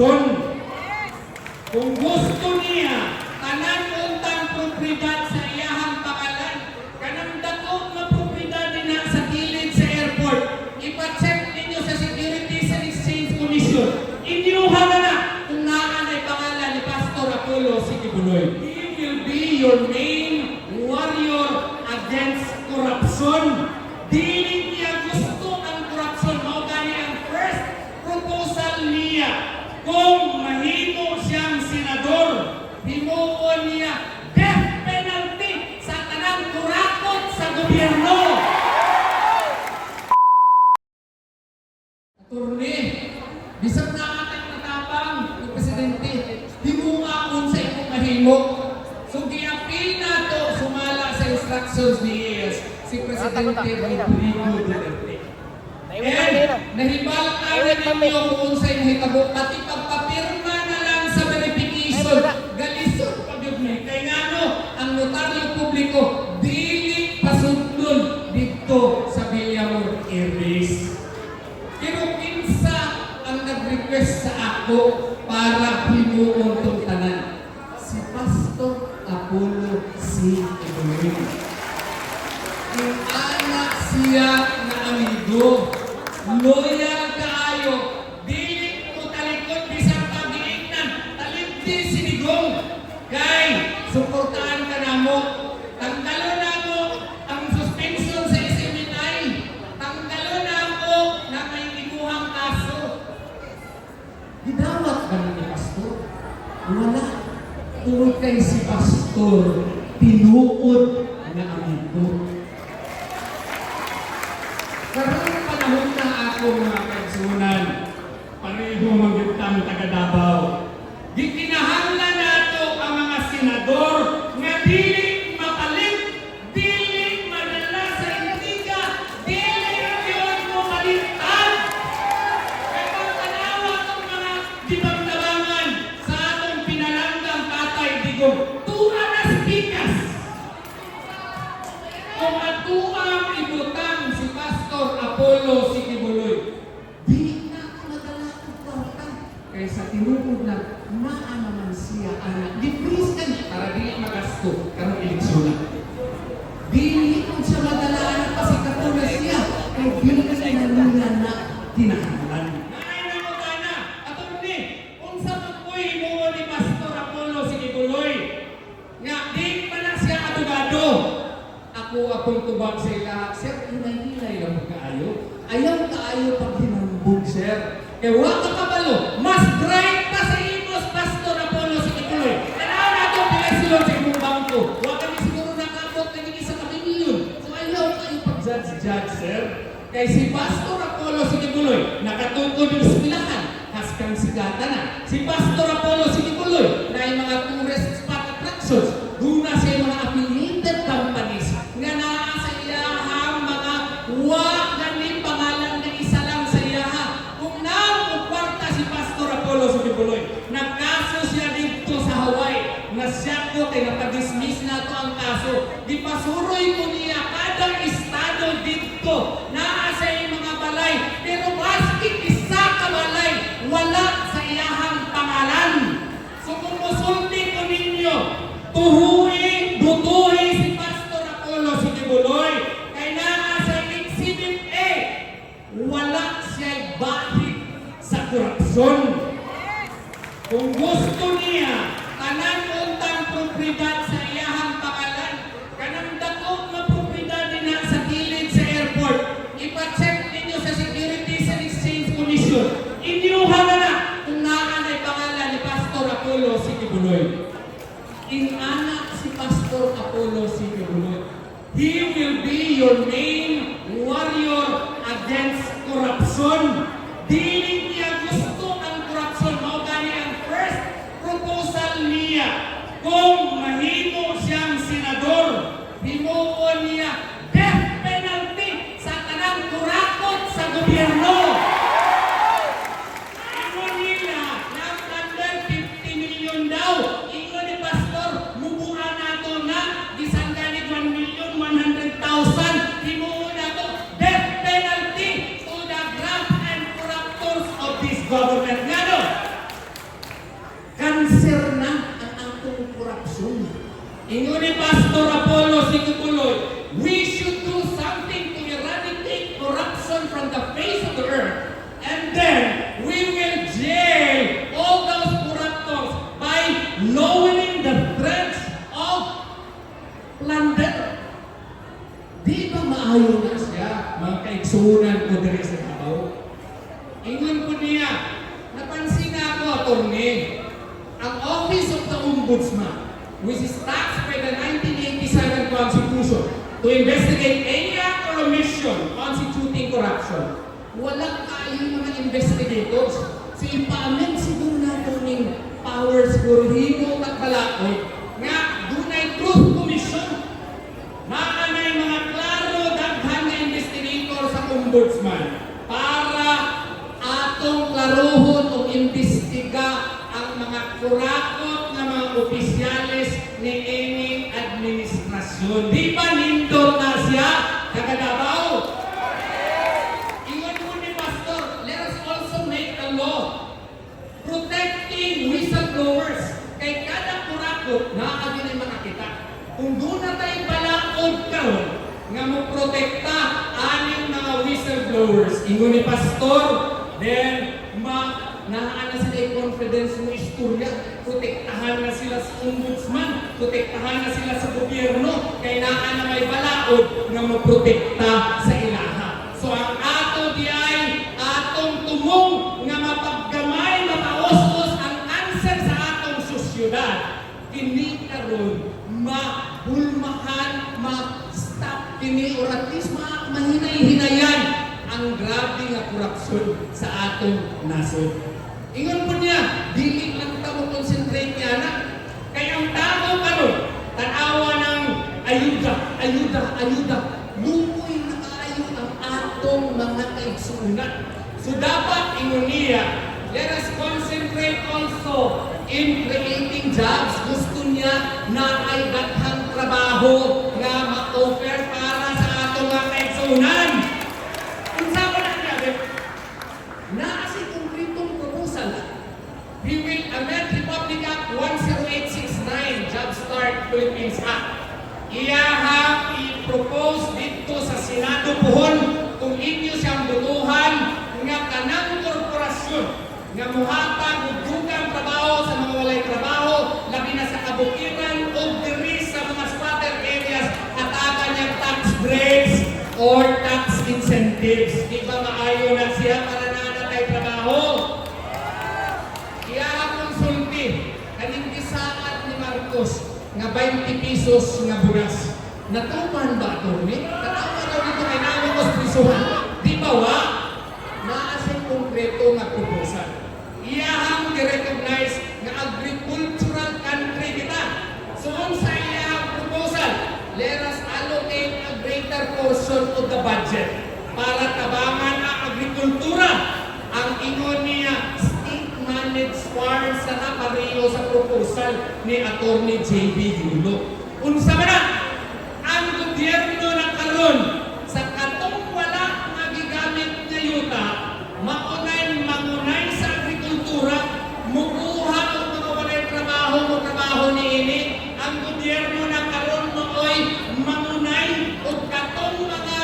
korupsyon. Kung gusto niya, tanan untang propriedad sa iyahang pangalan, kanang dako nga propriedad na sa gilid sa airport, ipacheck ninyo sa Securities and Exchange Commission. Inyuha na na kung naan ay pangalan ni Pastor Apollo Sikibuloy. He will be your main warrior against corruption. Dili niya gusto ang corruption. Mao gani ang first proposal niya. Kung mahimo siyang senador, himuon niya death penalty sa tanang kurakot sa gobyerno. Attorney, bisag na atang natapang ng presidente, di mo nga kung sa imong mahimo. So giapil na to sumala sa instructions ni IAS si Presidente Rodrigo Duterte. And nahibal ayon ninyo kung sa nahitabo pati pagpapirma na lang sa verification. galisod pag yun may kay ngano ang notaryo publiko dili pasundon dito sa Villamor Air Base. Pero kinsa ang nag-request sa ako himuon tong tanan? Si Pastor Apollo C. Ibrahim. Yung anak siya na amigo. Loyal kaayo. Dili ko talikod bisang pag-iignan. Talimti sinigong. Kay, suportahan ka na mo. Kay si Pastor, tinuod na amigo. Karong panahon na ako mga kaigsunan, pareho magitang taga Pastor Apollo Sikibuloy, di na madala ko kwarta. Kaysa tinukod na naa naman siya anak. Di please ka niya para di magasto karong eleksyon na. Dili kung siya madala anak kasi katuna siya. Kay di ka na nila na kinahanglan. Naay na mo kana, attorney, unsa man ko'y mo ni Pastor Apollo Sikibuloy, nga di pa na siya abogado. Ako akong tubag sa ila, sir, hinay-hinay lang pagkaayo. Ayaw kaayo pag hinambog, sir. Kaya wa ka kabalo, mas bright pa sa imos, Pastor Apollo si Kikuloy. Tanaw na ito, pilasilon sa imong bangko. Wa kami siguro nakabot na isa kami milyon. So ayaw kayo pag-judge-judge, sir. Kay si Pastor Apollo si Kikuloy, nakatungkod yung silahan, haskang sigata na. Si Pastor Apollo si Kikuloy, na yung mga tourist sa Bibuloy, nagkaso siya dito sa Hawaii. Nasya ko kay napadismiss na to ang kaso. Di pasuroy ko niya kada estado dito naa sa mga balay. Pero basket isa ka balay wala sa iyahang pangalan. So kung musulti ko ninyo, tuhuin, butuhin si Pastor Apollo si Kibuloy. Apollo si Kibuloy. Inanak si Pastor Apollo si Kibuloy. He will be your main warrior against corruption. Dili niya gusto ang corruption. Mao gani ang first proposal niya. Kung mahimo siyang senador, himuon niya Pastor Apollo Sikipuloy, we should do something to eradicate corruption from the face of the earth. And then we will jail all those corruptors by lowering the threats of plunder. Di ba maayo na siya, mga kaigsunan ko diri sa tao? Ingon ko niya, napansin na ako, attorney, ang Office of the Ombudsman, which is tasked by the 1987 Constitution to investigate any act or omission constituting corruption, walang kaayong mga investigators. So, ipa-amend siguro nato ning powers for himo at balaod nga dunay truth commission Maanay mga klaro daghan nga investigator sa ombudsman para atong klarohon o imbestiga ang mga kurakot nga mga opisyales ni ining administrasyon. Di ba nindot na siya kagadabaw? Ingon mo ni Pastor, let us also make a law protecting whistleblowers. Kay kada kurakot na agi na makakita. Kung doon na tayo balaod karon nga mo protekta aning mga whistleblowers. Ingon ni Pastor, then ma nahaan na sila yung confidence mo istorya. Protektahan na sila sa ombudsman. Protektahan na sila sa gobyerno. Kay naan na may balaod nga mo protekta sa ilaha. So ang ato di ay atong tumong nga mapaggamay, mapaos-os ang answer sa atong sosyudad. Kini karon mahulmahan, ma-stop kini or mahinay-hinayan ang grabe nga korupsyon sa atong nasod. Ingon po niya, dili lang ta mo concentrate niya na. Kaya ang tao karon, tanawa ng ayuda, ayuda. Lumoy na kayo ang atong mga kaigsuunan. So dapat ingon niya, let us concentrate also in creating jobs. Gusto niya na ay daghang trabaho nga ma-offer para sa atong mga kaigsuunan. Unsa ko na niya, na si konkretong proposal. We will amend Republic Act 10869, Jumpstart Philippines Act. Iyaha i-propose dito sa Senado pohon kung inyo siyang butuhan nga kanang korporasyon nga muhatag og dugang trabaho sa mga walay trabaho labi na sa kabukiran o diri sa mga squatter areas hatagan niyang tax breaks or tax incentives. Di ba maayo na siya para na natay trabaho? Iya konsulti kaning gisaad ni Marcos nga 20 pesos nga bugas. Natuman ba ito ni? Tanawa daw dito kay ko prisuhan. Di ba wa? Naa siyang konkreto nga proposal. Iyahang gi-recognize nga agricultural country kita. So sa iyahang proposal, let us allocate a greater portion of the budget para tabangan ang agrikultura. Ang ingon niya, state-managed farms sa napareho sa proposal ni Attorney J.B. Yulo. Unsa man na, ang gobyerno ng karon sa katong wala nga gigamit nga yuta, maunay mangunay sa agrikultura, mukuha og mga walay trabaho mo trabaho ni ini, ang gobyerno ng karon mooy mangunay og katong mga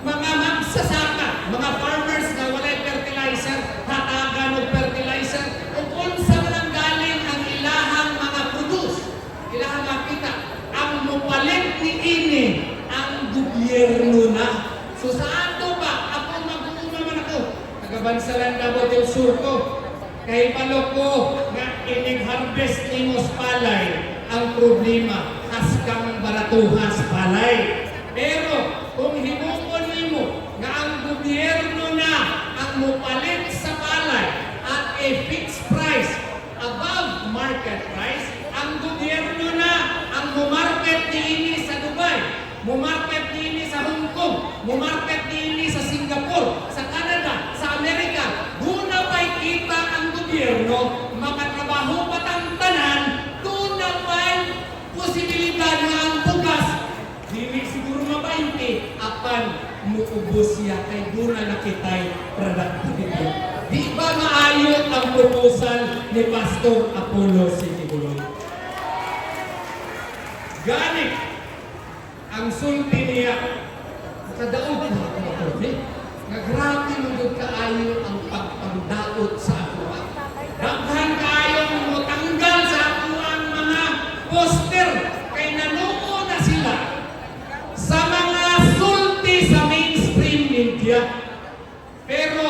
mga magsasaka, mga farmers nga walay fertilizer, hatagan og fertilizer, ug unsa man ang galing ang ilahang mga produce, ilahang makita, ang mupalit ni ini ang gobyerno na. So sa ato ba, ako mag-uuna man ako, taga-Bansalan Davao del Sur ko, kay paloko nga ining harvest nimos palay ang problema haskang baratuhas palay. Pero kung himuon nimo nga ang gobyerno na ang mupalit sa palay at a fixed price above market price, ang gobyerno na ang mumarket niini sa Dubai, mumarket niini sa Hong Kong, mumarket niini sa Singapore, sa Canada, sa Amerika, doon na pa'y kita ang gobyerno, makatrabaho patantanan, doon na pa'y posibilidad na ang bukas, dili siguro apan muubos siya kay doon na nakitay productivity. Di ba maayo ang proposal ni Pastor Apollo Sikibuloy? Gani ang sulti niya. Kadaog na ako ako. eh. Nga grabe magod kaayo ang pagpandaot sa ako. Daghan kaayo mo tanggal sa ako ang mga poster kay nanuo na sila sa mga sulti sa mainstream media. Pero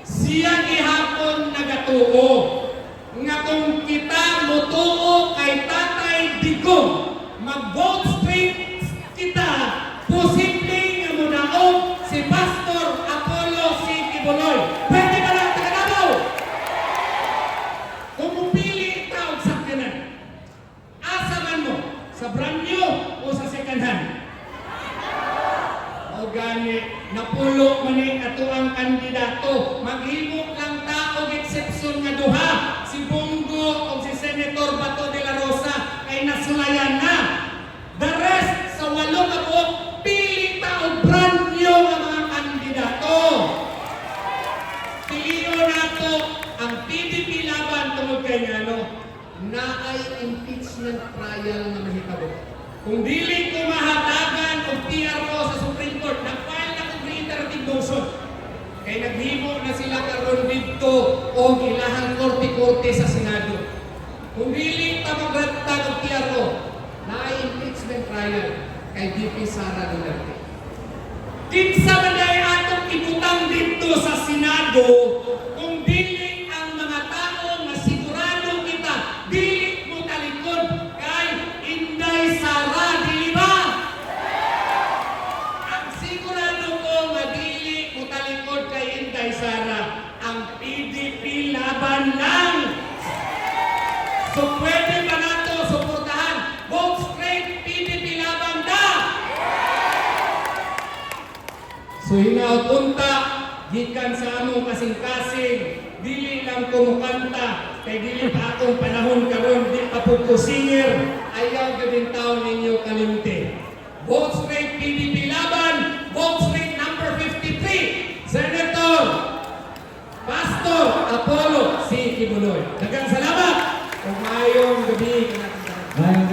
siya gihapon nagatuo nga kung kita mutuo kay Tatay Digong mag-vote straight kita posible nga mudaog si Pastor Apollo C. Kibuloy. Pwede ba lang taga Kung mupili taog sa kanan, asa man mo, sa brand new o sa second hand? O gani, napulo man ni ato ang kandidato. Maghimo lang ta og exception nga duha. Si Bongo o si Senator Bato de la Rosa kay nasulayan na. The rest sa walo ka buok, pili ta og brand new nga mga kandidato. Piliyo nato ang PDP laban tungod kay nga ano, naay impeachment trial na mahitabo. Kung dili ko mahatagan og PRO sa Supreme Court, nag-file na kong reiterative motion. Kay naghimo na sila karon dito o ilahang korte-korte sa Senado. Kung dili ta magratag og PRO, naay impeachment trial kay VP Sara Duterte. Kinsa man dahil atong ibutang dito sa Senado So hinaot unta, gikan sa among kasing-kasing, dili lang kumukanta, kay dili pa akong panahon karon di pa ko singer, ayaw gabing taon ninyo kalimti. Vote straight PDP laban, vote straight number 53, Senator Pastor Apollo C. Kibuloy. Dagang salamat! Kung mayong gabi. Mayong